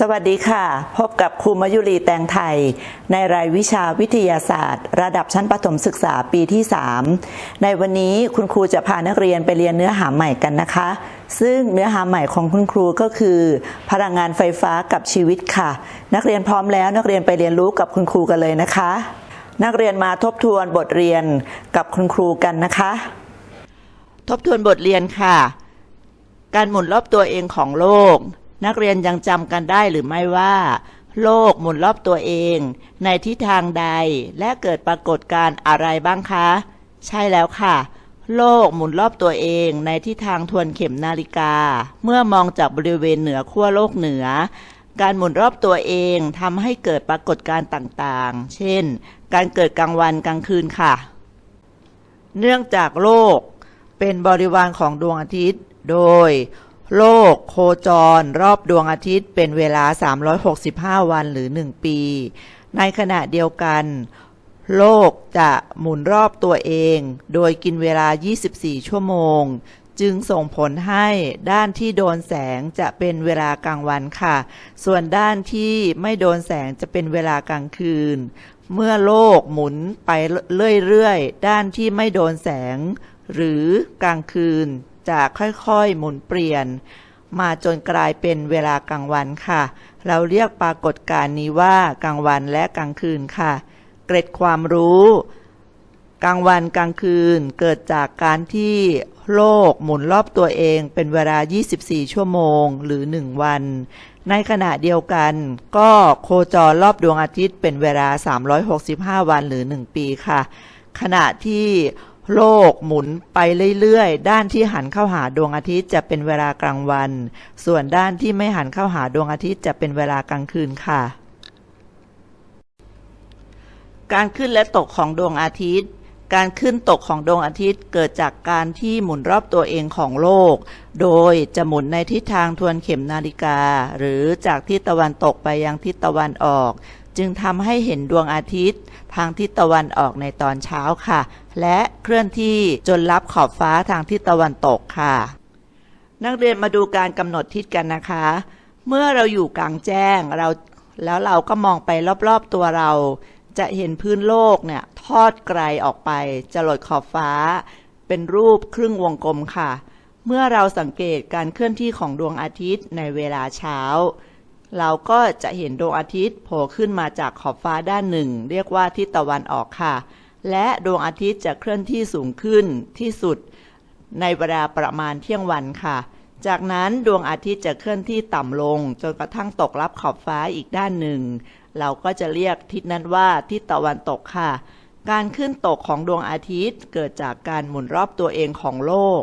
สวัสดีค่ะ พบกับครูมายุรีแตงไทย ในรายวิชาวิทยาศาสตร์ ระดับชั้นประถมศึกษาปีที่ 3 ในวันนี้คุณครูจะพานักเรียนไปเรียนเนื้อหาใหม่กันนะคะ ซึ่งเนื้อหาใหม่ของคุณครูก็คือ พลังงานไฟฟ้ากับชีวิตค่ะ นักเรียนพร้อมแล้วนักเรียนไปเรียนรู้กับคุณครูกันเลยนะคะ นักเรียนมาทบทวนบทเรียนกับคุณครูกันนะคะ ทบทวนบทเรียนค่ะ การหมุนรอบตัวเองของโลก นักเรียนยังจำกันได้หรือไม่ว่า โลกหมุนรอบตัวเอง ในทิศทางใดและเกิดปรากฏการณ์อะไรบ้างคะ ใช่แล้วค่ะ โลกหมุนรอบตัวเองในทิศทางทวนเข็มนาฬิกา เมื่อมองจากบริเวณเหนือขั้วโลกเหนือ การหมุนรอบตัวเองทำให้เกิดปรากฏการณ์ต่างๆ เช่น การเกิดกลางวันกลางคืนค่ะ เนื่องจากโลกเป็นบริวารของดวงอาทิตย์ โดย โลกโคจรรอบดวงอาทิตย์เป็นเวลา 365 วันหรือ 1 ปี ในขณะเดียวกัน โลกจะหมุนรอบตัวเอง โดยกินเวลา 24 ชั่วโมง จึงส่งผลให้ด้านที่โดนแสงจะเป็นเวลากลางวันค่ะ ส่วนด้านที่ไม่โดนแสงจะเป็นเวลากลางคืน เมื่อโลกหมุนไปเรื่อยๆ ด้านที่ไม่โดนแสง หรือกลางคืน จะค่อยๆหมุนเปลี่ยน มาจนกลายเป็นเวลากลางวันค่ะ เราเรียกปรากฏการณ์นี้ว่ากลางวันและกลางคืนค่ะ เกร็ดความรู้ กลางวันกลางคืนเกิดจากการที่โลกหมุนรอบตัวเองเป็นเวลา 24 ชั่วโมงหรือ 1 วัน ในขณะเดียวกันก็โคจรรอบดวงอาทิตย์เป็นเวลา 365 วันหรือ 1 ปีค่ะ ขณะที่ โลกหมุนไปเรื่อยๆ ด้านที่หันเข้าหาดวงอาทิตย์จะเป็นเวลากลางวัน ส่วนด้านที่ไม่หันเข้าหาดวงอาทิตย์จะเป็นเวลากลางคืนค่ะ การขึ้นและตกของดวงอาทิตย์ การขึ้นตกของดวงอาทิตย์เกิดจากการที่หมุนรอบตัวเองของโลก โดยจะหมุนในทิศทางทวนเข็มนาฬิกา หรือจากทิศตะวันตกไปยังทิศตะวันออก จึงทำให้เห็นดวงอาทิตย์ ทางทิศตะวันออกในตอนเช้าค่ะ และเคลื่อนที่จนรับขอบฟ้าทางทิศตะวันตกค่ะ นักเรียนมาดูการกำหนดทิศกันนะคะ เมื่อเราอยู่กลางแจ้งเราแล้วเราก็มองไปรอบๆตัวเรา จะเห็นพื้นโลกเนี่ยทอดไกลออกไปจะหลดขอบฟ้า เป็นรูปครึ่งวงกลมค่ะ เมื่อเราสังเกตการเคลื่อนที่ของดวงอาทิตย์ในเวลาเช้า เราก็จะเห็นดวงอาทิตย์โผล่ขึ้นมาจากขอบฟ้าด้านหนึ่ง เรียกว่าทิศตะวันออกค่ะ และดวงอาทิตย์จะเคลื่อนที่สูงขึ้นที่สุดในเวลาประมาณเที่ยงวันค่ะ จากนั้นดวงอาทิตย์จะเคลื่อนที่ต่ำลง จนกระทั่งตกรับขอบฟ้าอีกด้านหนึ่ง เราก็จะเรียกทิศนั้นว่าทิศตะวันตกค่ะ การขึ้นตกของดวงอาทิตย์เกิดจากการหมุนรอบตัวเองของโลก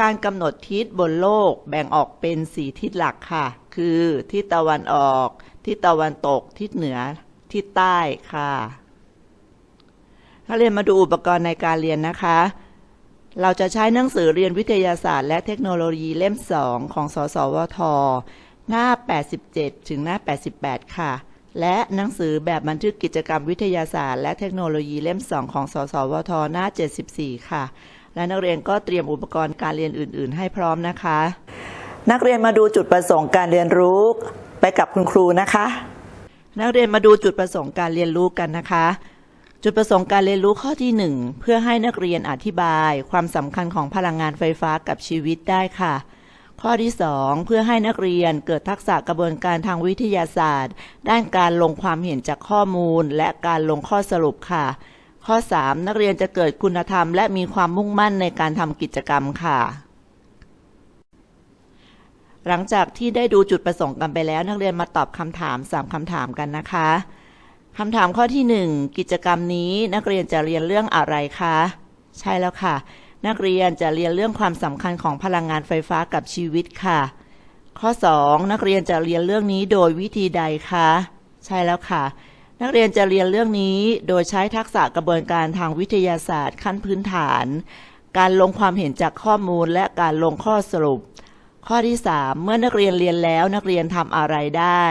การกำหนดทิศบนโลกแบ่งออกเป็นสีทิศหลักค่ะ คือทิศตะวันออก ทิศตะวันตก ทิศเหนือ ทิศใต้ค่ะ นักเรียนมาดูอุปกรณ์ในการเรียนนะคะ เราจะใช้หนังสือเรียนวิทยาศาสตร์ และเทคโนโลยีเล่ม 2 ของ สสวท หน้า 87 ถึงหน้า 88 ค่ะ และหนังสือแบบบันทึกกิจกรรมวิทยาศาสตร์ และเทคโนโลยีเล่ม 2 ของ สสวท หน้า 74 ค่ะ และนักเรียนก็เตรียมอุปกรณ์การเรียนอื่น ๆ ให้พร้อมนะคะ นักเรียนมาดูจุดประสงค์การเรียนรู้ไปกับคุณครูนะคะ นักเรียนมาดูจุดประสงค์การเรียนรู้กันนะคะ จุดประสงค์การเรียนรู้ข้อที่ 1 เพื่อให้นักเรียนอธิบาย ความสำคัญของพลังงานไฟฟ้ากับชีวิตได้ค่ะ ข้อที่ 2 เพื่อให้นักเรียนเกิดทักษะกระบวนการทางวิทยาศาสตร์ ด้านการลงความเห็นจากข้อมูล และการลงข้อสรุปค่ะ ข้อ 3 นักเรียนจะเกิดคุณธรรม และมีความมุ่งมั่นในการทำกิจกรรมค่ะ หลังจากที่ได้ดูจุดประสงค์กันไปแล้ว นักเรียนมาตอบคำถาม3คำถามกันนะคะ คำถามข้อที่ 1 กิจกรรมนี้นักเรียนจะเรียนเรื่องอะไรคะ ใช่แล้วค่ะ นักเรียนจะเรียนเรื่องความสำคัญของพลังงานไฟฟ้ากับชีวิตค่ะ ข้อ 2 นักเรียนจะเรียนเรื่องนี้โดยวิธีใดคะ ใช่แล้วค่ะ นักเรียนจะเรียนเรื่องนี้โดยใช้ทักษะกระบวนการทางวิทยาศาสตร์ ขั้นพื้นฐาน การลงความเห็นจากข้อมูลและการลงข้อสรุป ข้อที่ 3 เมื่อนักเรียนเรียนแล้วนักเรียนทำอะไรได้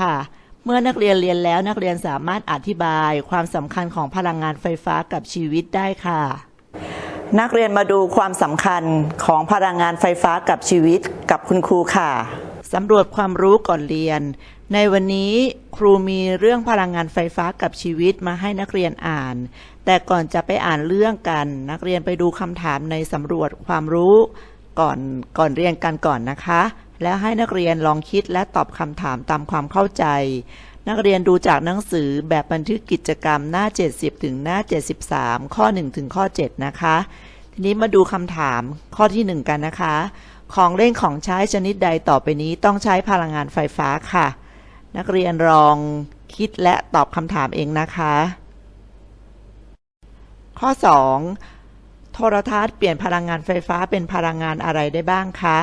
ค่ะ เมื่อนักเรียนเรียนแล้วนักเรียนสามารถอธิบายความสำคัญของพลังงานไฟฟ้ากับชีวิตได้ค่ะ นักเรียนมาดูความสำคัญของพลังงานไฟฟ้ากับชีวิตกับคุณครูค่ะสำรวจความรู้ก่อนเรียน ในวันนี้ครูมีเรื่องพลังงานไฟฟ้ากับชีวิตมาให้นักเรียนอ่าน แต่ก่อนจะไปอ่านเรื่องกัน นักเรียนไปดูคำถามในสำรวจความรู้ก่อนก่อนเรียนกันก่อนนะคะ แล้วให้นักเรียนลองคิดและตอบคำถามตามความเข้าใจ นักเรียนดูจากหนังสือแบบบันทึกกิจกรรมหน้า 70 ถึงหน้า 73 ข้อ 1 ถึงข้อ 7 นะคะ ทีนี้มาดูคำถามข้อที่ 1 กันนะคะ ของเล่นของใช้ชนิดใดต่อไปนี้ต้องใช้พลังงานไฟฟ้าค่ะ นักเรียนลองคิดและตอบคำถามเองนะคะ ข้อ 2โทรทัศน์เปลี่ยนพลังงานไฟฟ้าเป็นพลังงานอะไรได้บ้างคะ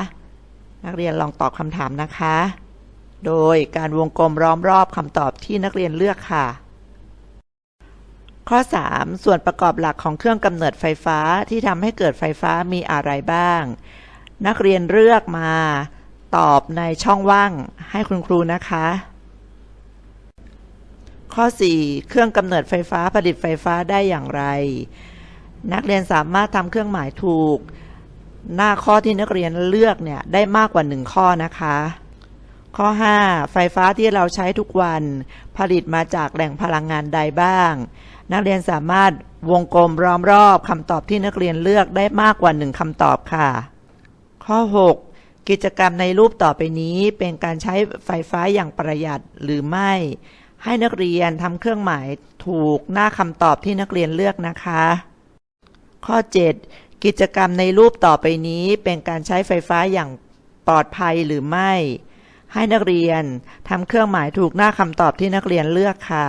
นักเรียนลองตอบคำถามนะคะ โดยการวงกลมล้อมรอบคำตอบที่นักเรียนเลือกค่ะ ข้อ 3 ส่วนประกอบหลักของเครื่องกำเนิดไฟฟ้าที่ทำให้เกิดไฟฟ้ามีอะไรบ้าง นักเรียนเลือกมา ตอบในช่องว่างให้คุณครูนะคะ ข้อ 4 เครื่องกำเนิดไฟฟ้าผลิตไฟฟ้าได้อย่างไร นักเรียนสามารถทำเครื่องหมายถูก หน้าข้อที่นักเรียนเลือกเนี่ยได้มากกว่า 1 ข้อนะคะ ข้อ 5 ไฟฟ้าที่เราใช้ทุกวัน ผลิตมาจากแหล่งพลังงานใดบ้าง นักเรียนสามารถวงกลมล้อมรอบคำตอบที่นักเรียนเลือกได้มากกว่า 1คำตอบค่ะ ข้อ 6 กิจกรรมในรูปต่อไปนี้เป็นการใช้ไฟฟ้าอย่างประหยัดหรือไม่ ให้นักเรียนทำเครื่องหมายถูกหน้าคำตอบที่นักเรียนเลือกนะคะ ข้อ 7 กิจกรรมในรูปต่อไปนี้เป็นการใช้ไฟฟ้าอย่างปลอดภัยหรือไม่ ให้นักเรียนทำเครื่องหมายถูกหน้าคำตอบที่นักเรียนเลือกค่ะ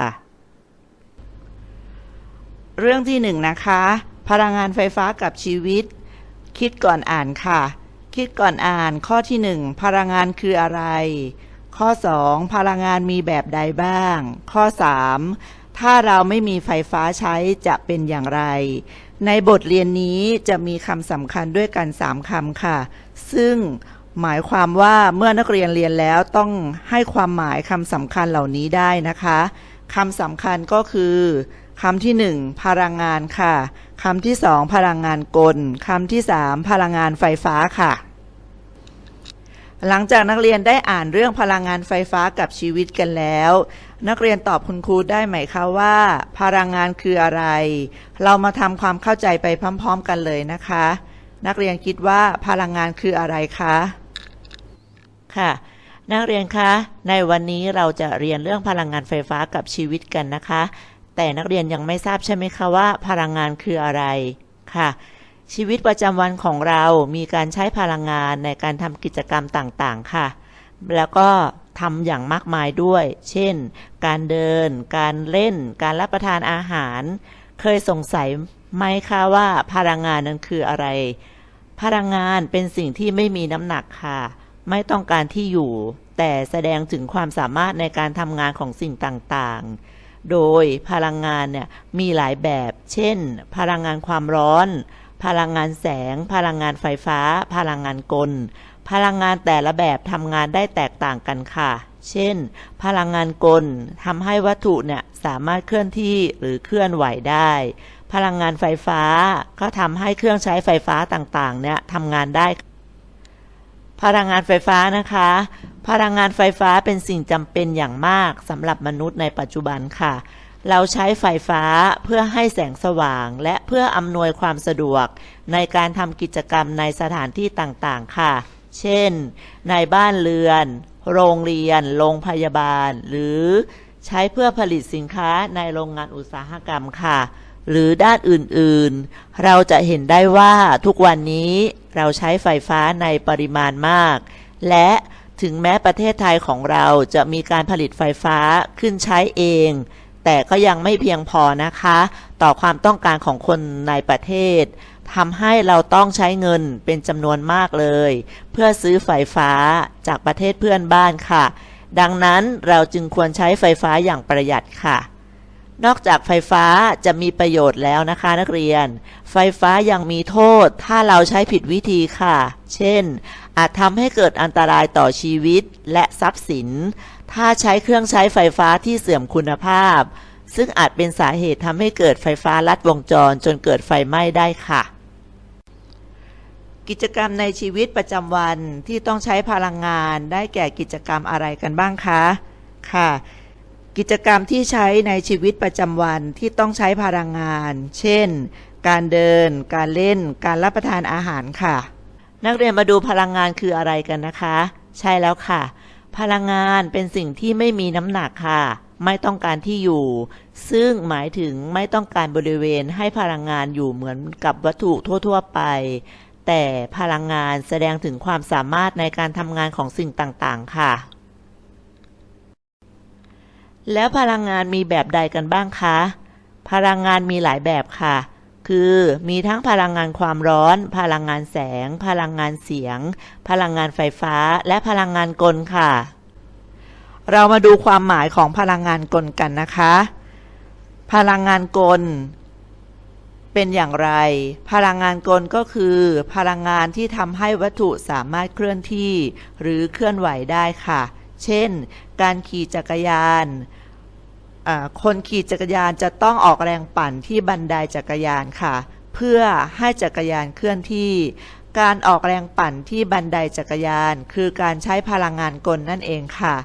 เรื่องที่หนึ่งนะคะ พลังงานไฟฟ้ากับชีวิต คิดก่อนอ่านค่ะ คิดก่อนอ่านข้อที่หนึ่งพลังงานคืออะไร ข้อ 2 พลังงานมีแบบใดบ้าง ข้อ 3 ถ้าเราไม่มีไฟฟ้าใช้จะเป็นอย่างไร ในบทเรียนนี้จะมีคำสำคัญด้วยกัน 3คำค่ะ ซึ่งหมายความว่าเมื่อนักเรียนเรียนแล้วต้องให้ความหมายคำสำคัญเหล่านี้ได้นะคะคำสำคัญก็คือคำที่ 1 พลังงานค่ะคำที่ 2 พลังงานกลคำที่ 3 พลังงานไฟฟ้าค่ะ หลังจากนักเรียนได้อ่านเรื่องพลังงานไฟฟ้ากับชีวิตกันแล้ว นักเรียนตอบคุณครูได้ไหมคะว่า พลังงานคืออะไร เรามาทำความเข้าใจไปพร้อม ๆ กันเลยนะคะ นักเรียนคิดว่าพลังงานคืออะไรคะค่ะ นักเรียนคะ ในวันนี้เราจะเรียนเรื่องพลังงานไฟฟ้ากับชีวิตกันนะคะ แต่นักเรียนยังไม่ทราบใช่ไหมคะว่า พลังงานคืออะไรค่ะ ชีวิตประจำวันของเรามีการใช้พลังงานในการทำกิจกรรมต่างๆ ค่ะ แล้วก็ ทำอย่างมากมายด้วย เช่น การเดิน การเล่น การรับประทานอาหาร เคยสงสัยไหมคะว่าพลังงานนั้นคืออะไร พลังงานเป็นสิ่งที่ไม่มีน้ำหนักค่ะ ไม่ต้องการที่อยู่ แต่แสดงถึงความสามารถในการทำงานของสิ่งต่างๆ โดยพลังงานเนี่ยมีหลายแบบ เช่น พลังงานความร้อน พลังงานแสง พลังงานไฟฟ้า พลังงานกล พลังงานแต่ละแบบทำงานได้แตกต่างกันค่ะ เช่น พลังงานกลทำให้วัตถุเนี่ยสามารถเคลื่อนที่หรือเคลื่อนไหวได้ พลังงานไฟฟ้าก็ทำให้เครื่องใช้ไฟฟ้าต่างๆเนี่ยทำงานได้ พลังงานไฟฟ้านะคะ พลังงานไฟฟ้าเป็นสิ่งจำเป็นอย่างมากสำหรับมนุษย์ในปัจจุบันค่ะเราใช้ไฟฟ้าเพื่อให้แสงสว่าง และเพื่ออำนวยความสะดวก ในการทำกิจกรรมในสถานที่ต่าง ๆ ค่ะ เช่น ในบ้านเรือน โรงเรียน โรงพยาบาล หรือใช้เพื่อผลิตสินค้าในโรงงานอุตสาหกรรมค่ะ หรือด้านอื่นๆ เราจะเห็นได้ว่าทุกวันนี้เราใช้ไฟฟ้าในปริมาณมาก และถึงแม้ประเทศไทยของเราจะมีการผลิตไฟฟ้าขึ้นใช้เอง แต่ก็ยังไม่เพียงพอนะคะ ต่อความต้องการของคนในประเทศ ทำให้เราต้องใช้เงินเป็นจำนวนมากเลย เพื่อซื้อไฟฟ้าจากประเทศเพื่อนบ้านค่ะ ดังนั้นเราจึงควรใช้ไฟฟ้าอย่างประหยัดค่ะ นอกจากไฟฟ้าจะมีประโยชน์แล้วนะคะนักเรียน ไฟฟ้ายังมีโทษถ้าเราใช้ผิดวิธีค่ะ เช่น อาจทำให้เกิดอันตรายต่อชีวิตและทรัพย์สิน ถ้าใช้เครื่องใช้ไฟฟ้าที่เสื่อมคุณภาพซึ่งอาจเป็นสาเหตุทำให้เกิดไฟฟ้าลัดวงจรจนเกิดไฟไหม้ได้ค่ะ กิจกรรมในชีวิตประจำวันที่ต้องใช้พลังงาน ได้แก่กิจกรรมอะไรกันบ้างคะ ค่ะ กิจกรรมที่ใช้ในชีวิตประจำวันที่ต้องใช้พลังงาน เช่น การเดิน การเล่น การรับประทานอาหารค่ะ นักเรียนมาดูพลังงานคืออะไรกันนะคะ ใช่แล้วค่ะ พลังงานเป็นสิ่งที่ไม่มีน้ำหนักค่ะ ไม่ต้องการที่อยู่ ซึ่งหมายถึงไม่ต้องการบริเวณให้พลังงานอยู่เหมือนกับวัตถุทั่ว ๆ ไป แต่พลังงานแสดงถึงความสามารถในการทำงานของสิ่งต่างๆ ค่ะ แล้วพลังงานมีแบบใดกันบ้างคะ พลังงานมีหลายแบบค่ะ คือมีทั้งพลังงานความร้อน พลังงานแสง พลังงานเสียง พลังงานไฟฟ้า และพลังงานกลค่ะ เรามาดูความหมายของพลังงานกลกันนะคะ พลังงานกล เป็นอย่างไร พลังงานกลก็คือ พลังงานที่ทำให้วัตถุสามารถเคลื่อนที่ หรือเคลื่อนไหวได้ค่ะ เช่น การขี่จักรยาน คนขี่จักรยานจะต้องออกแรงปั่นที่บันไดจักรยานค่ะ เพื่อให้จักรยานเคลื่อนที่ การออกแรงปั่นที่บันไดจักรยาน คือการใช้พลังงานกลนั่นเองค่ะ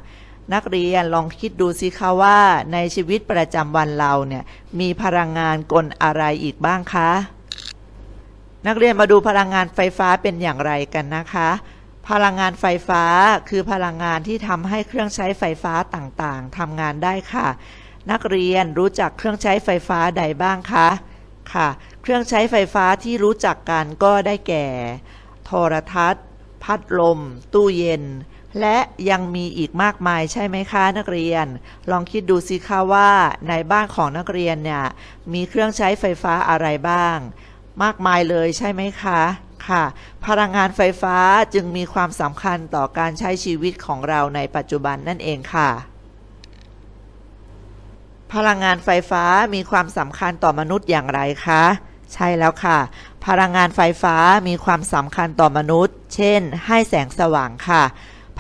นักเรียนลองคิดดูสิคะว่า ในชีวิตประจำวันเราเนี่ยมีพลังงานกลอะไรอีกบ้างคะ นักเรียนมาดูพลังงานไฟฟ้าเป็นอย่างไรกันนะคะ พลังงานไฟฟ้าคือพลังงานที่ทำให้เครื่องใช้ไฟฟ้าต่างๆทำงานได้ค่ะ นักเรียนรู้จักเครื่องใช้ไฟฟ้าใดบ้างคะค่ะ เครื่องใช้ไฟฟ้าที่รู้จักกันก็ได้แก่ โทรทัศน์ พัดลม ตู้เย็น และยังมีอีกมากมายใช่ไหมคะนักเรียน ลองคิดดูสิคะว่าในบ้านของนักเรียนเนี่ยมีเครื่องใช้ไฟฟ้าอะไรบ้าง มากมายเลยใช่ไหมคะค่ะ พลังงานไฟฟ้าจึงมีความสำคัญต่อการใช้ชีวิตของเราในปัจจุบันนั่นเองค่ะ พลังงานไฟฟ้ามีความสำคัญต่อมนุษย์อย่างไรคะ ใช่แล้วค่ะ พลังงานไฟฟ้ามีความสำคัญต่อมนุษย์ เช่น ให้แสงสว่างค่ะ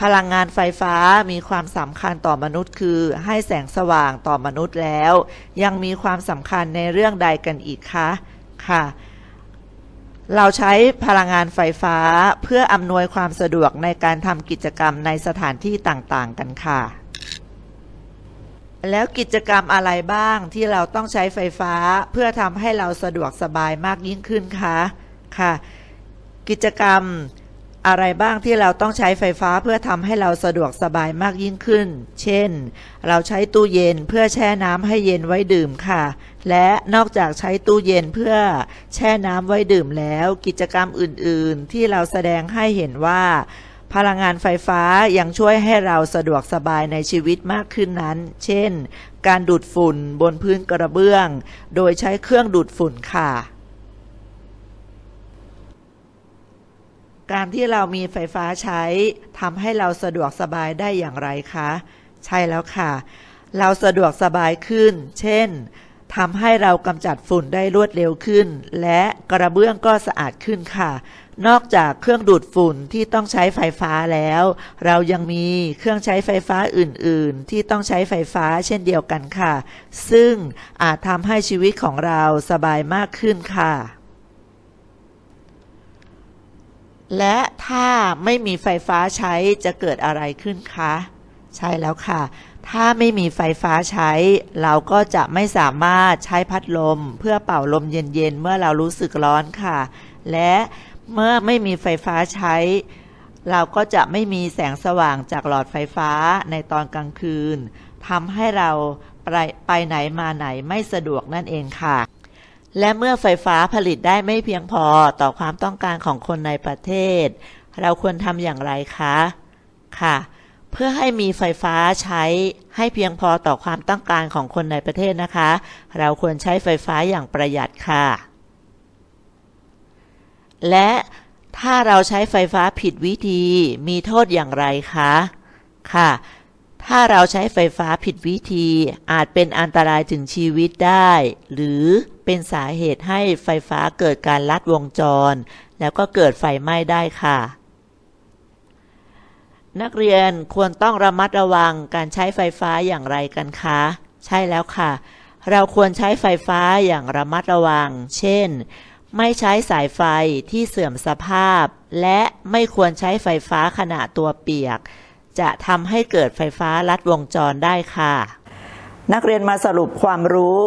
พลังงานไฟฟ้ามีความสำคัญต่อมนุษย์ คือ ให้แสงสว่างต่อมนุษย์แล้ว ยังมีความสำคัญในเรื่องใดกันอีกคะค่ะ เราใช้พลังงานไฟฟ้าเพื่ออำนวยความสะดวกในการทำกิจกรรมในสถานที่ต่างๆ กันค่ะ แล้วกิจกรรมอะไรบ้างที่เราต้องใช้ไฟฟ้าเพื่อทำให้เราสะดวกสบายมากยิ่งขึ้นคะค่ะ กิจกรรมอะไรบ้างที่เราต้องใช้ไฟฟ้าเพื่อทำให้เราสะดวกสบายมากยิ่งขึ้น เช่น เราใช้ตู้เย็นเพื่อแช่น้ำให้เย็นไว้ดื่มค่ะ และนอกจากใช้ตู้เย็นเพื่อแช่น้ำไว้ดื่มแล้ว กิจกรรมอื่น ๆ ที่เราแสดงให้เห็นว่า พลังงานไฟฟ้ายังช่วยให้เราสะดวกสบายในชีวิตมากขึ้นนั้น เช่น การดูดฝุ่นบนพื้นกระเบื้อง โดยใช้เครื่องดูดฝุ่นค่ะ การที่เรามีไฟฟ้าใช้ทำให้เราสะดวกสบายได้อย่างไรคะ ใช่แล้วค่ะ เราสะดวกสบายขึ้น เช่นทำให้เรากำจัดฝุ่นได้รวดเร็วขึ้น และกระเบื้องก็สะอาดขึ้นค่ะ นอกจากเครื่องดูดฝุ่นที่ต้องใช้ไฟฟ้าแล้ว เรายังมีเครื่องใช้ไฟฟ้าอื่น ๆ ที่ต้องใช้ไฟฟ้าเช่นเดียวกันค่ะ ซึ่งอาจทำให้ชีวิตของเราสบายมากขึ้นค่ะ และถ้าไม่มีไฟฟ้าใช้จะเกิดอะไรขึ้นคะ ใช่แล้วค่ะ ถ้าไม่มีไฟฟ้าใช้ เราก็จะไม่สามารถใช้พัดลม เพื่อเป่าลมเย็น ๆ เมื่อเรารู้สึกร้อนค่ะ และ เมื่อไม่มีไฟฟ้าใช้ เราก็จะไม่มีแสงสว่างจากหลอดไฟฟ้าในตอนกลางคืนทำให้เราไปไปไหนมาไหนไม่สะดวกนั่นเองค่ะ และเมื่อไฟฟ้าผลิตได้ไม่เพียงพอต่อความต้องการของคนในประเทศ เราควรทำอย่างไรคะค่ะ เพื่อให้มีไฟฟ้าใช้ให้เพียงพอต่อความต้องการของคนในประเทศนะคะ เราควรใช้ไฟฟ้าอย่างประหยัดค่ะ และถ้าเราใช้ไฟฟ้าผิดวิธีมีโทษอย่างไรคะ ค่ะ ถ้าเราใช้ไฟฟ้าผิดวิธีอาจเป็นอันตรายถึงชีวิตได้ หรือเป็นสาเหตุให้ไฟฟ้าเกิดการลัดวงจร แล้วก็เกิดไฟไหม้ได้ค่ะ นักเรียนควรต้องระมัดระวังการใช้ไฟฟ้าอย่างไรกันคะ ใช่แล้วค่ะ เราควรใช้ไฟฟ้าอย่างระมัดระวัง เช่น ไม่ใช้สายไฟที่เสื่อมสภาพ และไม่ควรใช้ไฟฟ้าขณะตัวเปียก จะทำให้เกิดไฟฟ้าลัดวงจรได้ค่ะ นักเรียนมาสรุปความรู้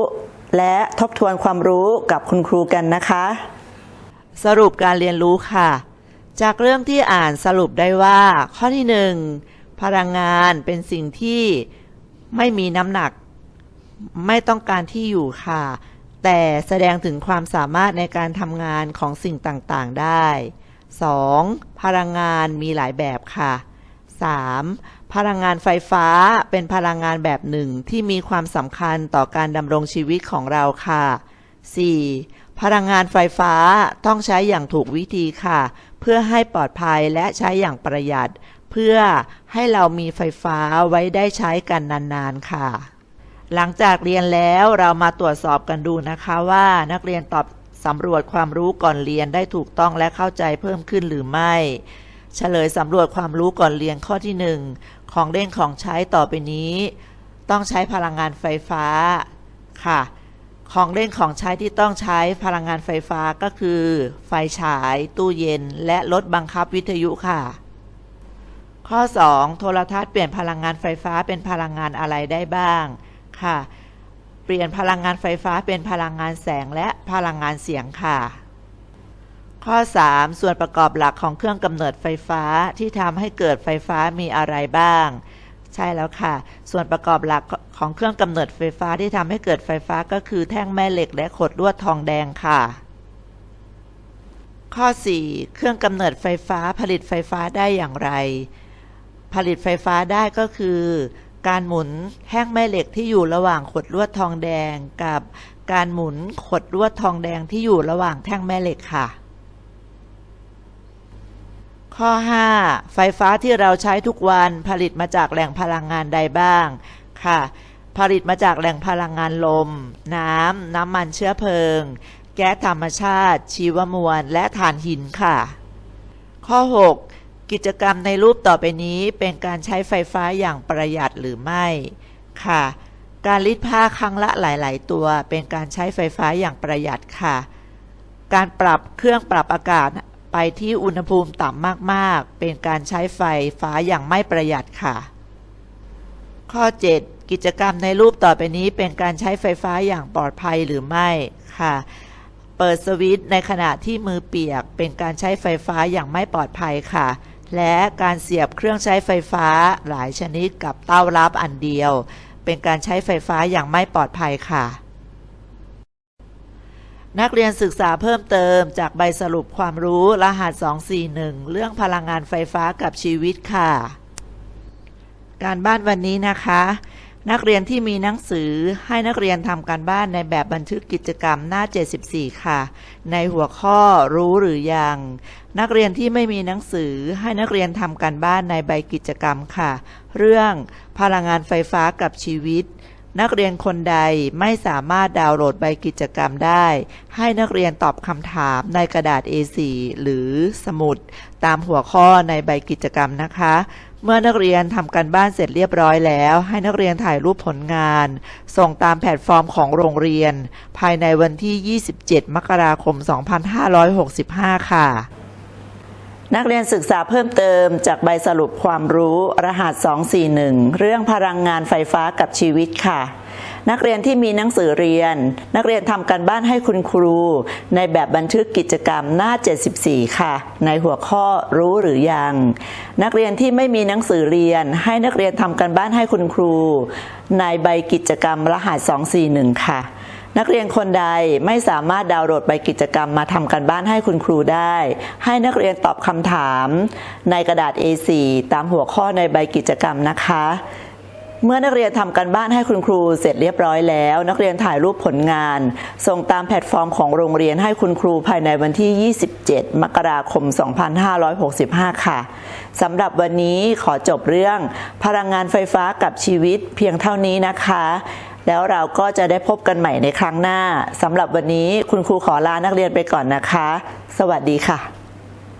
และทบทวนความรู้กับคุณครูกันนะคะ สรุปการเรียนรู้ค่ะ จากเรื่องที่อ่านสรุปได้ว่า ข้อที่หนึ่งพลังงานเป็นสิ่งที่ไม่มีน้ำหนัก ไม่ต้องการที่อยู่ค่ะ แต่แสดงถึงความสามารถในการทำงานของสิ่งต่างๆได้ 2. พลังงานมีหลายแบบค่ะ 3. พลังงานไฟฟ้าเป็นพลังงานแบบหนึ่งที่มีความสำคัญต่อการดำรงชีวิตของเราค่ะ 4. พลังงานไฟฟ้าต้องใช้อย่างถูกวิธีค่ะ เพื่อให้ปลอดภัยและใช้อย่างประหยัด เพื่อให้เรามีไฟฟ้าไว้ได้ใช้กันนานๆค่ะ หลังจากเรียนแล้วเรามาตรวจสอบกันดูนะคะว่านักเรียนตอบสำรวจความรู้ก่อนเรียนได้ถูกต้องและเข้าใจเพิ่มขึ้นหรือไม่ เฉลยสำรวจความรู้ก่อนเรียนข้อที่หนึ่งของเล่นของใช้ต่อไปนี้ ต้องใช้พลังงานไฟฟ้าค่ะ ของเล่นของใช้ที่ต้องใช้พลังงานไฟฟ้าก็คือ ไฟฉาย ตู้เย็น และรถบังคับวิทยุค่ะ ข้อ 2 โทรทัศน์เปลี่ยนพลังงานไฟฟ้าเป็นพลังงานอะไรได้บ้าง ค่ะ เปลี่ยนพลังงานไฟฟ้าเป็นพลังงานแสงและพลังงานเสียงค่ะ ข้อ 3 ส่วนประกอบหลักของเครื่องกำเนิดไฟฟ้าที่ทำให้เกิดไฟฟ้ามีอะไรบ้าง ใช่แล้วค่ะ ส่วนประกอบหลักของเครื่องกำเนิดไฟฟ้าที่ทำให้เกิดไฟฟ้าก็คือแท่งแม่เหล็กและขดลวดทองแดงค่ะข้อ 4 เครื่องกำเนิดไฟฟ้าผลิตไฟฟ้าได้อย่างไร ผลิตไฟฟ้าได้ก็คือ การหมุนแท่งแม่เหล็กที่อยู่ระหว่างขดลวดทองแดงกับการหมุนขดลวดทองแดงที่อยู่ระหว่างแท่งแม่เหล็กค่ะ ข้อ 5 ไฟฟ้าที่เราใช้ทุกวันผลิตมาจากแหล่งพลังงานใดบ้างค่ะ ผลิตมาจากแหล่งพลังงานลม น้ำ น้ำมันเชื้อเพลิง แก๊สธรรมชาติ ชีวมวล และถ่านหินค่ะ ข้อ 6 กิจกรรมในรูปต่อไปนี้เป็นการใช้ไฟฟ้าอย่างประหยัดหรือไม่ ค่ะ การรีดผ้าครั้งละหลาย ๆ ตัว เป็นการใช้ไฟฟ้าอย่างประหยัดค่ะ การปรับเครื่องปรับอากาศไปที่อุณหภูมิต่ำมาก ๆ เป็นการใช้ไฟฟ้าอย่างไม่ประหยัดค่ะ ข้อ 7 กิจกรรมในรูปต่อไปนี้เป็นการใช้ไฟฟ้าอย่างปลอดภัยหรือไม่ค่ะ เปิดสวิตช์ในขณะที่มือเปียก เป็นการใช้ไฟฟ้าอย่างไม่ปลอดภัยค่ะ และการเสียบเครื่องใช้ไฟฟ้าหลายชนิดกับเต้ารับอันเดียว เป็นการใช้ไฟฟ้าอย่างไม่ปลอดภัยค่ะ นักเรียนศึกษาเพิ่มเติมจากใบสรุปความรู้รหัส 241 เรื่องพลังงานไฟฟ้ากับชีวิตค่ะ การบ้านวันนี้นะคะ นักเรียนที่มีหนังสือให้นักเรียนทำการบ้านในแบบบันทึกกิจกรรมหน้า 74 ค่ะ ในหัวข้อรู้หรือยัง นักเรียนที่ไม่มีหนังสือให้นักเรียนทำการบ้านในใบกิจกรรมค่ะ เรื่องพลังงานไฟฟ้ากับชีวิต นักเรียนคนใดไม่สามารถดาวน์โหลดใบกิจกรรมได้ ให้นักเรียนตอบคำถามในกระดาษ A4 หรือสมุด ตามหัวข้อในใบกิจกรรมนะคะ เมื่อนักเรียนทำการบ้านเสร็จเรียบร้อยแล้ว ให้นักเรียนถ่ายรูปผลงาน ส่งตามแพลตฟอร์มของโรงเรียน ภายในวันที่ 27 มกราคม 2565 ค่ะ นักเรียนศึกษาเพิ่มเติมจากใบสรุปความรู้รหัส 241 เรื่องพลังงานไฟฟ้ากับชีวิตค่ะ นักเรียนที่มีหนังสือเรียน นักเรียนทำการบ้านให้คุณครู ในแบบบันทึกกิจกรรมหน้า 74 ค่ะ ในหัวข้อรู้หรือยัง นักเรียนที่ไม่มีหนังสือเรียน ให้นักเรียนทำการบ้านให้คุณครู ในใบกิจกรรมรหัส 241 ค่ะนักเรียนคนใดไม่สามารถดาวน์โหลดใบกิจกรรมมาทำการบ้านให้คุณครูได้ ให้นักเรียนตอบคำถาม ในกระดาษ A4 ตามหัวข้อในใบกิจกรรมนะคะ เมื่อนักเรียนทำการบ้านให้คุณครูเสร็จเรียบร้อยแล้ว นักเรียนถ่ายรูปผลงาน ส่งตามแพลตฟอร์มของโรงเรียนให้คุณครูภายในวันที่ 27 มกราคม 2565 ค่ะสำหรับวันนี้ขอจบเรื่อง พลังงานไฟฟ้ากับชีวิตเพียงเท่านี้นะคะ แล้วเราก็จะได้พบกันใหม่ในครั้งหน้าสำหรับวันนี้คุณครูขอลานักเรียนไปก่อนนะคะ สวัสดีค่ะ